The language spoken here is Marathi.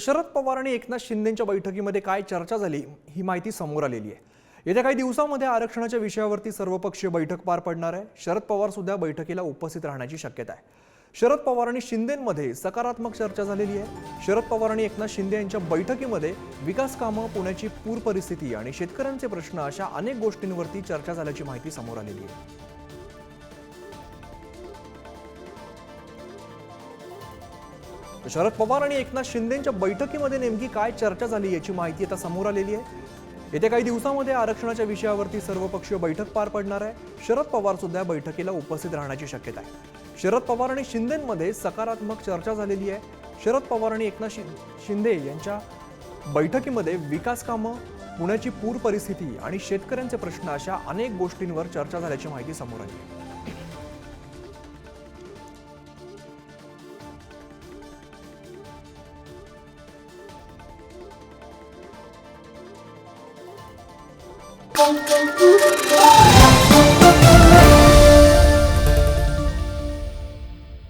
शरद पवार आणि एकनाथ शिंदेच्या बैठकीमध्ये काय चर्चा झाली ही माहिती समोर आलेली आहे. येत्या काही दिवसामध्ये आरक्षणाच्या विषयावरती सर्वपक्षीय बैठक पार पडणार आहे. शरद पवार सुद्धा बैठकीला उपस्थित राहण्याची शक्यता आहे. शरद पवार आणि शिंदेमध्ये सकारात्मक चर्चा झालेली आहे. शरद पवार आणि एकनाथ शिंदे यांच्या बैठकीमध्ये विकास कामं पुण्याची पूर परिस्थिती आणि शेतकऱ्यांचे प्रश्न अशा अनेक गोष्टींवरती चर्चा झाल्याची माहिती समोर आलेली आहे. शरद पवार आणि एकनाथ शिंदेच्या बैठकीमध्ये नेमकी काय चर्चा झाली याची माहिती आता समोर आलेली आहे. येत्या काही दिवसामध्ये आरक्षणाच्या विषयावरती सर्वपक्षीय बैठक पार पडणार आहे. शरद पवार सुद्धा या बैठकीला उपस्थित राहण्याची शक्यता आहे. शरद पवार आणि शिंदेमध्ये सकारात्मक चर्चा झालेली आहे. शरद पवार आणि एकनाथ शिंदे यांच्या बैठकीमध्ये विकास कामं पुण्याची पूर परिस्थिती आणि शेतकऱ्यांचे प्रश्न अशा अनेक गोष्टींवर चर्चा झाल्याची माहिती समोर आली Bom, bom, bom, bom.